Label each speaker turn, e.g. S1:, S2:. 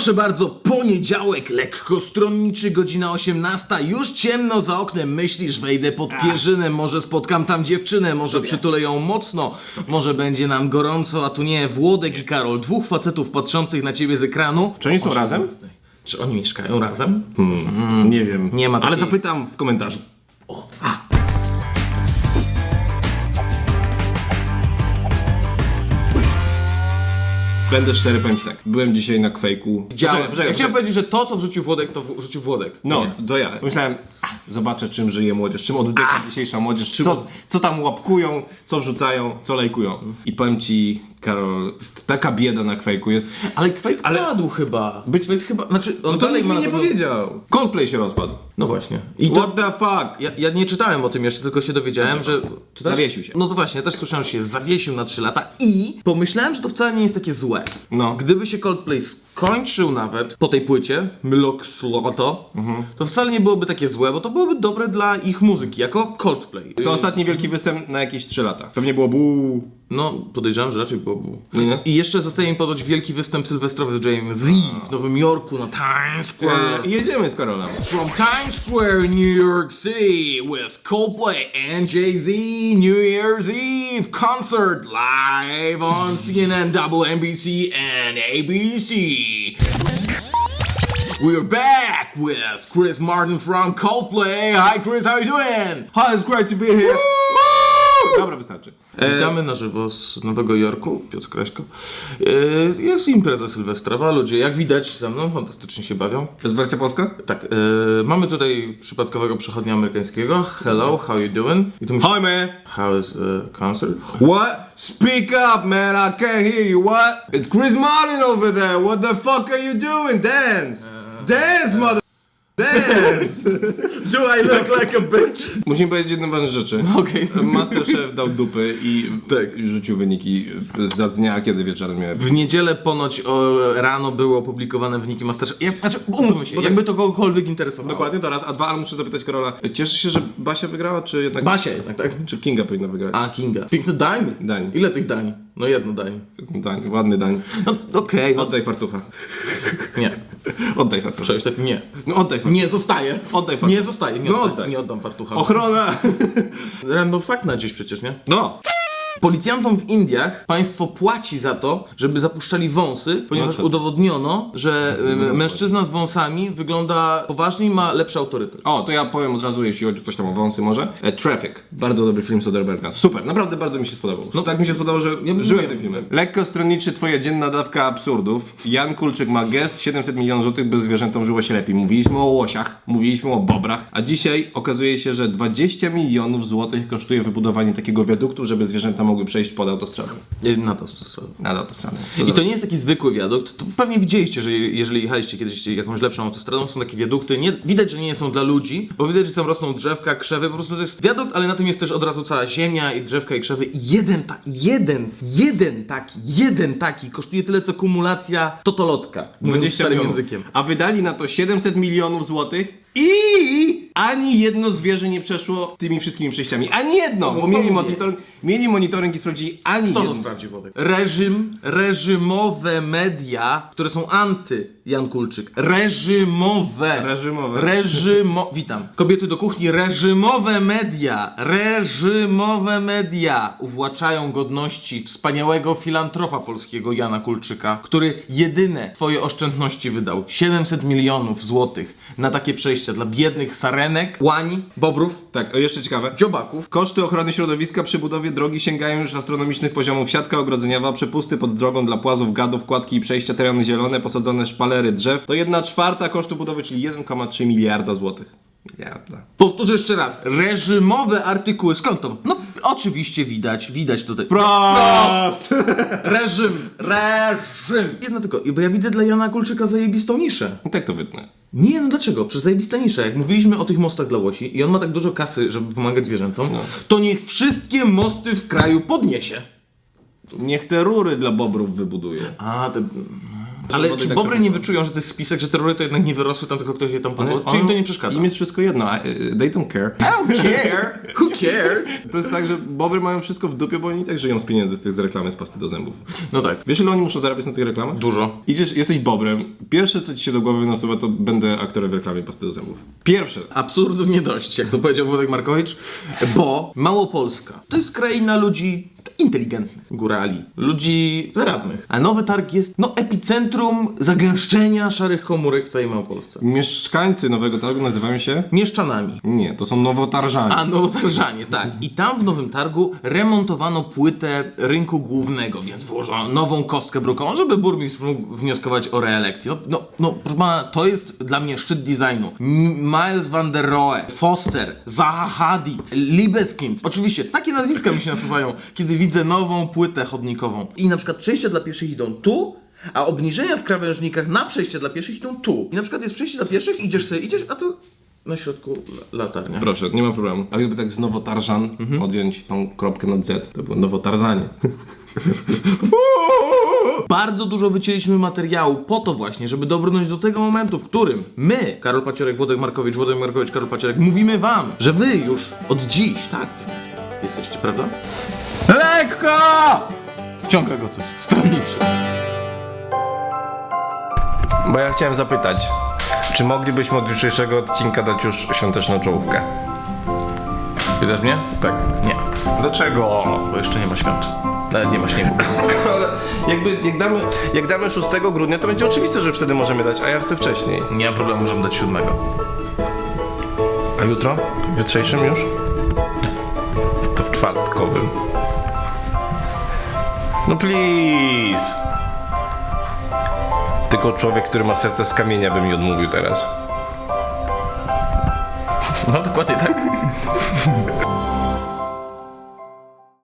S1: Proszę bardzo, poniedziałek, lekko stronniczy, godzina 18, już ciemno za oknem, myślisz, wejdę pod pierzynę, może spotkam tam dziewczynę, może przytulę ją mocno, może będzie nam gorąco, a tu nie, Włodek i Karol, dwóch facetów patrzących na ciebie z ekranu.
S2: Czy oni są
S1: O
S2: razem?
S1: 18. Czy oni mieszkają razem?
S2: Nie wiem.
S1: Nie ma
S2: Ale
S1: takiej-
S2: zapytam w komentarzu. Będę szczery, powiem ci tak. Byłem dzisiaj na kwejku. Poczekaj, poczekaj,
S1: ja chciałem
S2: poczekaj.
S1: powiedzieć, że to, co wrzucił Włodek, to wrzucił Włodek.
S2: No, to, to ja. Myślałem, ach, zobaczę czym żyje młodzież, czym oddycha dzisiejsza młodzież, co, co tam łapkują, co wrzucają, co lajkują. I powiem ci, Karol, jest taka bieda na kwejku jest.
S1: Ale Quake padł chyba.
S2: Być-
S1: Quake chyba, znaczy on
S2: No to
S1: dalej
S2: nikt mi nie
S1: pewno-
S2: powiedział. Coldplay się rozpadł.
S1: No właśnie. I to,
S2: What the fuck?
S1: Ja, ja nie czytałem o tym jeszcze, tylko się dowiedziałem, że. Czytałeś?
S2: Zawiesił się.
S1: No to właśnie, ja też słyszałem, że się zawiesił na 3 lata i pomyślałem, że to wcale nie jest takie złe.
S2: No.
S1: Gdyby się Coldplay skończył nawet po tej płycie, Mloxloto,
S2: Mhm.
S1: to wcale nie byłoby takie złe, bo to byłoby dobre dla ich muzyki, jako Coldplay.
S2: To ostatni wielki występ na jakieś 3 lata. Pewnie było buu.
S1: No, podejrzewam, że raczej byłoby.
S2: Nie?
S1: I jeszcze zostaje mi podać wielki występ sylwestrowy z James Z w Nowym Jorku na Times Square.
S2: Jedziemy z Karolem.
S1: From Times Square, New York City, with Coldplay and Jay-Z, New Year's Eve concert live on CNN, double NBC, and ABC. We're back with Chris Martin from Coldplay. Hi, Chris, how you doing?
S2: Hi, it's great to be here. Dobra, wystarczy. E,
S1: Witamy na żywo z Nowego Jorku, Piotr Kraśko. E, Jest impreza sylwestrowa, ludzie jak widać ze mną fantastycznie się bawią.
S2: to jest wersja polska?
S1: Tak, e, mamy tutaj przypadkowego przechodnia amerykańskiego. Hello, how you doing? I tu
S2: Hi, man.
S1: how is uh, concert?
S2: What? Speak up, man. I can't hear you. What? It's Chris Martin over there. What the fuck are you doing? Dance. Dance, mother. Dance.
S1: Do I look like a bitch?
S2: Musimy powiedzieć jedną ważną rzeczy.
S1: Okej.
S2: Masterchef dał dupy i
S1: Tak.
S2: rzucił wyniki za dnia, kiedy wieczorem miałem.
S1: W niedzielę ponoć o, rano były opublikowane wyniki Masterchef. Jak, znaczy, umówmy się, jakby to kogokolwiek interesowało.
S2: Dokładnie to raz, a dwa, ale muszę zapytać Karola. Cieszysz się, że Basia wygrała, czy jednak...
S1: Basia jednak, tak?
S2: Czy Kinga powinna wygrać?
S1: A, Kinga. Piękne dań.
S2: Dań.
S1: Ile tych dań? No jedno dań.
S2: Dań, ładny dań.
S1: No okej, no
S2: Oddaj fartucha.
S1: nie.
S2: Oddaj fartucha.
S1: Cześć, tak nie.
S2: No oddaj fartucha.
S1: Nie zostaje.
S2: Oddaj fartuch.
S1: Nie zostaje, nie,
S2: No
S1: oddam,
S2: oddaj.
S1: nie oddam fartucha.
S2: Ochrona!
S1: Random fact na dziś przecież, nie?
S2: No!
S1: Policjantom w Indiach państwo płaci za to, żeby zapuszczali wąsy, ponieważ
S2: co ty?
S1: udowodniono, że y, mężczyzna z wąsami wygląda poważnie i ma lepszy autorytet.
S2: O, to ja powiem od razu, jeśli chodzi o coś tam o wąsy może. E, Traffic. Bardzo dobry film Soderberga. Super, naprawdę bardzo mi się spodobał. No tak mi się spodobało, że
S1: bym
S2: żyłem tym filmem. Lekko stronniczy twoja dzienna dawka absurdów. Jan Kulczyk ma gest 700 milionów złotych, by zwierzętom żyło się lepiej. Mówiliśmy o łosiach, mówiliśmy o bobrach, a dzisiaj okazuje się, że 20 milionów złotych kosztuje wybudowanie takiego wiaduktu, żeby zwierzęta mogły przejść pod autostradę.
S1: Y, Na to stosował.
S2: Nad autostradę.
S1: I to nie jest taki zwykły wiadukt. To pewnie widzieliście, że je- jeżeli jechaliście kiedyś jakąś lepszą autostradą, są takie wiadukty. Nie, widać, że nie są dla ludzi, bo widać, że tam rosną drzewka, krzewy. Po prostu to jest wiadukt, ale na tym jest też od razu cała ziemia i drzewka i krzewy. I jeden, ta, jeden, jeden taki, jeden taki kosztuje tyle, co kumulacja totolotka. Mówiąc
S2: 20
S1: starym
S2: milionów.
S1: językiem.
S2: A wydali na to 700 milionów złotych i ani jedno zwierzę nie przeszło tymi wszystkimi przejściami. Ani jedno! Bo mieli monitoring, mieli monitoring i sprawdzili ani
S1: Kto to
S2: jedno.
S1: sprawdzi, Wodek? Reżim, reżimowe media, które są anty Jan Kulczyk. Reżimowe.
S2: Reżimowe.
S1: Reżymo... Witam. Kobiety do kuchni. Reżimowe media. Reżimowe media uwłaczają godności wspaniałego filantropa polskiego Jana Kulczyka, który jedyne swoje oszczędności wydał 700 milionów złotych na takie przejścia dla biednych sarenek, łań, bobrów,
S2: Tak, o jeszcze ciekawe.
S1: dziobaków.
S2: Koszty ochrony środowiska przy budowie drogi sięgają już astronomicznych poziomów. Siatka ogrodzeniowa, przepusty pod drogą dla płazów, gadów, kładki i przejścia, tereny zielone, posadzone drzew. To jedna czwarta kosztu budowy, czyli 1,3 miliarda złotych. Miliarda.
S1: Powtórzę jeszcze raz. Reżimowe artykuły. Skąd to? No oczywiście widać, widać tutaj.
S2: Prost!
S1: Reżim, reżim. Jedno tylko, bo ja widzę dla Jana Kulczyka zajebistą niszę.
S2: I tak to wytnę.
S1: Nie, no dlaczego? Przez zajebista nisza. Jak mówiliśmy o tych mostach dla łosi i on ma tak dużo kasy, żeby pomagać zwierzętom, to niech wszystkie mosty w kraju podniesie.
S2: Niech te rury dla bobrów wybuduje.
S1: A, te... Ale
S2: Wody
S1: czy
S2: tak
S1: bobry nie wyczują, że to jest spisek, że te rury to jednak nie wyrosły tam, tylko ktoś je tam podłożył? Czy im to nie przeszkadza?
S2: Im jest wszystko jedno, a, y, they don't care.
S1: I don't care! Who cares?
S2: To jest tak, że bobry mają wszystko w dupie, bo oni i tak żyją z pieniędzy z tych z reklamy z pasty do zębów.
S1: No tak,
S2: Wiesz ile oni muszą zarabiać na tych reklamach?
S1: dużo.
S2: Idziesz, jesteś bobrem, pierwsze co ci się do głowy nasuwa to będę aktorem w reklamie pasty do zębów. Pierwsze.
S1: Absurdów nie dość, jak to powiedział Włodek Markowicz, bo Małopolska to jest kraina ludzi inteligentnych, górali, ludzi zaradnych. A Nowy Targ jest, no, epicentrum zagęszczenia szarych komórek w całej Małopolsce.
S2: Mieszkańcy Nowego Targu nazywają się?
S1: Mieszczanami.
S2: Nie, to są nowotarżanie.
S1: A Nowotarżanie, tak. I tam w Nowym Targu remontowano płytę rynku głównego, więc włożono nową kostkę brukową, żeby burmistrz mógł wnioskować o reelekcję. No, no, no proszę pana, to jest dla mnie szczyt designu. M- Miles van der Rohe, Foster, Zaha Hadid, Libeskind. Oczywiście, takie nazwiska mi się nasuwają, kiedy widzę nową płytę chodnikową. I na przykład przejścia dla pieszych idą tu, a obniżenia w krawężnikach na przejście dla pieszych idą tu. I na przykład jest przejście dla pieszych, idziesz sobie, idziesz, a tu na środku la- latarnia.
S2: Proszę, nie ma problemu. A gdyby tak z Nowotarżan odjąć tą kropkę nad Z, to było Nowotarzanie.
S1: Bardzo dużo wycięliśmy materiału po to właśnie, żeby dobrnąć do tego momentu, w którym my, Karol Paciorek, Włodek Markowicz, Włodek Markowicz, Karol Paciorek, mówimy wam, że wy już od dziś, tak, jesteście, prawda?
S2: Lekko!
S1: Wciąga go coś. Stronniczy.
S2: Bo ja chciałem zapytać, czy moglibyśmy od jutrzejszego odcinka dać już świąteczną czołówkę?
S1: Pytasz mnie?
S2: Tak.
S1: Nie,
S2: Dlaczego?
S1: bo jeszcze nie ma świąt. Nawet nie ma śniegu.
S2: Ale jakby jak damy, jak damy 6 grudnia, to będzie oczywiste, że wtedy możemy dać, a ja chcę wcześniej.
S1: Nie ma problemu, możemy dać siódmego.
S2: A jutro? W jutrzejszym już? No please! Tylko człowiek, który ma serce z kamienia by mi odmówił teraz.
S1: No dokładnie tak.